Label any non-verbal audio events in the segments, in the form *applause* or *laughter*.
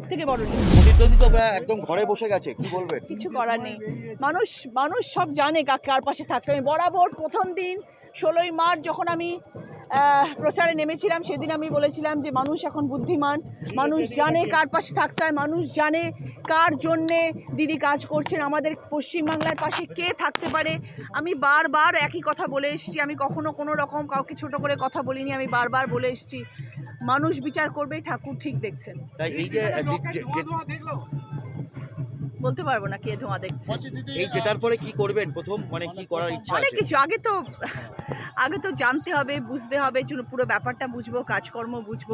news। বড় তো প্রায় একদম ঘরে বসে গেছে কি বলবেন কিছু করার নেই। মানুষ মানুষ সব জানে কাকে কার পাশে থাকতে আমি বরাবর প্রথম দিন ষোলোই মার্চ যখন আমি প্রচারে নেমেছিলাম সেদিন আমি বলেছিলাম যে মানুষ এখন বুদ্ধিমান মানুষ জানে কার পাশে থাকতে হয় মানুষ জানে কার জন্যে দিদি কাজ করছেন আমাদের পশ্চিমবাংলার পাশে কে থাকতে পারে। আমি বারবার একই কথা বলে এসেছি আমি কখনো কোনো রকম কাউকে ছোট করে কথা বলিনি আমি বারবার বলে এসেছি মানুষ বিচার করবে ঠাকুর ঠিক দেখছেন। এই যে বলতে পারব না কে ধোঁয়া দেখছে। এই জেতার পরে কি করবেন? প্রথম মানে কি করার ইচ্ছা অনেক কিছু। আগে তো আগে তো জানতে হবে বুঝতে হবে পুরো ব্যাপারটা বুঝব কাজকর্ম বুঝব।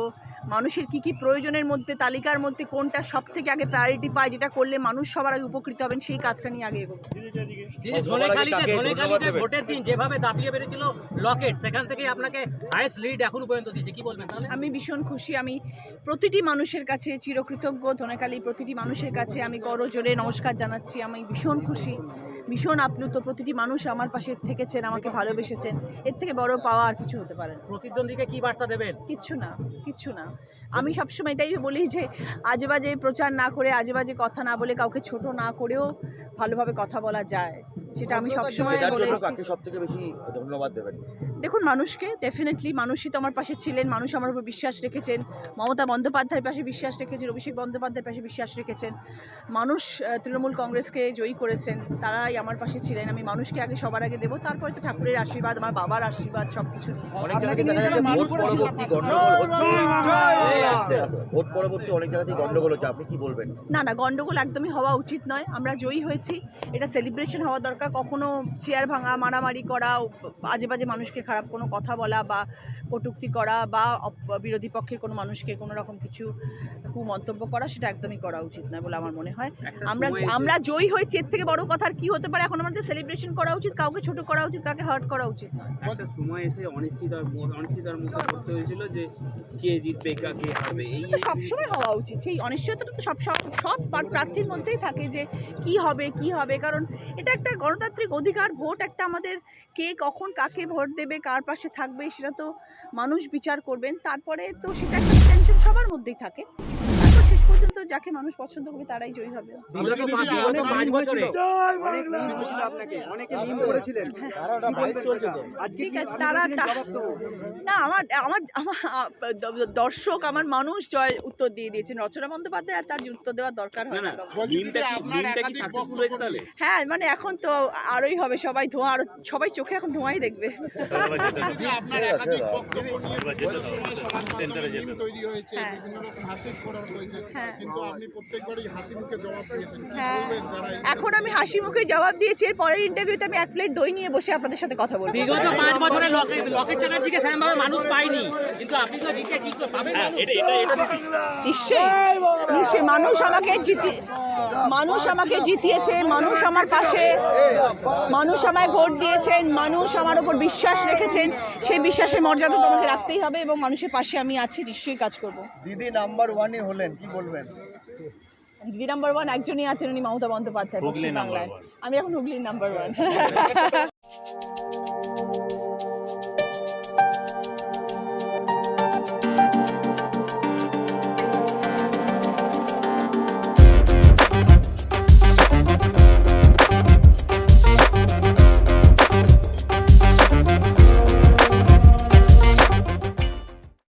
মানুষের কি কি প্রয়োজনের মধ্যে তালিকার মধ্যে কোনটা সব থেকে আগে প্রায়োরিটি পায় যেটা করলে মানুষ সবার আগে উপকৃত হবেন সেই কাজটা নিয়ে আগে এগোবো? ভোটের দিন যেভাবে দাপিয়ে বেড়েছিল লকেট সেখান থেকে আপনাকে হাইয়েস্ট লিড এখনও পর্যন্ত দিয়েছে। কি বলবেন আমি ভীষণ খুশি। আমি প্রতিটি মানুষের কাছে চিরকৃতজ্ঞ ধনেখালি প্রতিটি মানুষের কাছে আমি করজোরে নমস্কার জানাচ্ছি। আমি ভীষণ খুশি। ভীষণ আপ্লুত। প্রতিটি মানুষ আমার পাশে থেকেছেন আমাকে ভালোবেসেছেন। এর থেকে বড় পাওয়া আর কিছু হতে পারে প্রতিদ্বন্দ্বীকে কি বার্তা দেবেন? কিচ্ছু না কিচ্ছু না। আমি সবসময় এটাই বলি যে আজে বাজে প্রচার না করে আজে বাজে কথা না বলে কাউকে ছোট না করেও ভালোভাবে কথা বলা যায়। সেটা আমি সবসময় বলে বেশি ধন্যবাদ দেবেন? দেখুন মানুষকে ডেফিনেটলি মানুষই তো আমার পাশে ছিলেন মানুষ আমার উপর বিশ্বাস রেখেছেন। মমতা বন্দ্যোপাধ্যায়ের পাশে বিশ্বাস রেখেছেন অভিষেক বন্দ্যোপাধ্যায়ের পাশে বিশ্বাস রেখেছেন। মানুষ তৃণমূল কংগ্রেসকে জয়ী করেছেন তারাই আমার পাশে ছিলেন আমি মানুষকে আগে সবার আগে দেবো তারপরে তো ঠাকুরের আশীর্বাদ আমার বাবার আশীর্বাদ সবকিছু নিয়ে। ভোট পরবর্তী অনেক জায়গাতেই গন্ডগোল হচ্ছে আপনি কি বলবেন? না না গন্ডগোল একদমই হওয়া উচিত নয়। আমরা জয়ী হয়েছি। এটা সেলিব্রেশন হওয়া দরকার। কখনো চেয়ার ভাঙা মারামারি করা আজে বাজে মানুষকে খারাপ কোনো কথা বলা বা কটুক্তি করা বা বিরোধী পক্ষের কোনো মানুষকে কোনো রকম কিছু কুমন্তব্য করা সেটা একদমই করা উচিত নয় বলে আমার মনে হয়। আমরা আমরা জয়ী হয়েছি এর থেকে বড় কথা আর কি হতে পারে? এখন আমাদের সেলিব্রেশন করা উচিত কাউকে ছোট করা উচিত কাউকে হার্ট করা উচিত নয়। একটা সময় এসে অনিশ্চিত অনিশ্চিতার মুখে পড়তে হয়েছিল যে কে জিতবে কা হারবে তো সবসময় হওয়া উচিত। সেই অনিশ্চয়তাটা তো সব সব সব প্রার্থীর মধ্যেই থাকে যে, কি হবে কি হবে? কারণ এটা একটা গণতান্ত্রিক অধিকার, ভোট একটা আমাদের কে কখন কাকে ভোট দেবে, কার পাশে থাকবে, সেটা তো মানুষ বিচার করবেন। তারপরে তো সেটা একটা টেনশন সবার মধ্যেই থাকে। পর্যন্ত যাকে মানুষ পছন্দ করবে তারাই জয়ী হবে। ঠিক আছে তারা না আমার আমার দর্শক আমার মানুষ জয় উত্তর দিয়ে দিয়েছেন। রচনা বন্দ্যোপাধ্যায় আর তার উত্তর দেওয়ার দরকার হয় না না কাউকে। মিমটা কি মিমটা কি সাকসেসফুল হয়েছে তাহলে? হ্যাঁ মানে এখন তো আরোই হবে সবাই ধোঁয়া আরও সবাই চোখে এখন ধোঁয়াই দেখবে। তৈরি হয়েছে। হ্যাঁ। হ্যাঁ। কিন্তু আপনি প্রত্যেকবারই হাসি মুখে জবাব দিয়েছেন। কি হ্যাঁ। বলবেন যারা এই- এখন আমি হাসি মুখে জবাব দিয়েছি এর পরের ইন্টারভিউতে আমি এক প্লেট দই নিয়ে বসে আপনাদের সাথে কথা বলব। বিগত পাঁচ বছরে লকেট চ্যাটার্জিকে সেরকমভাবে মানুষ পায়নি। কিন্তু আপনি তো জিতে কি করে পাবেন? নিশ্চয়ই নিশ্চয়ই। মানুষ আমাকে জিতি মানুষ আমাকে জিতিয়েছে মানুষ আমার পাশে। মানুষ আমায় ভোট দিয়েছেন মানুষ আমার ওপর বিশ্বাস রেখেছেন। সেই বিশ্বাসের মর্যাদা তোমাকে রাখতেই হবে এবং মানুষের পাশে আমি আছি নিশ্চয়ই কাজ করব। দিদি নাম্বার ওয়ানই হলেন কি বলবেন? দিদি নাম্বার ওয়ান একজনই আছেন উনি মমতা বন্দ্যোপাধ্যায় বাংলায় আমি এখন হুগলির নাম্বার ওয়ান। *laughs*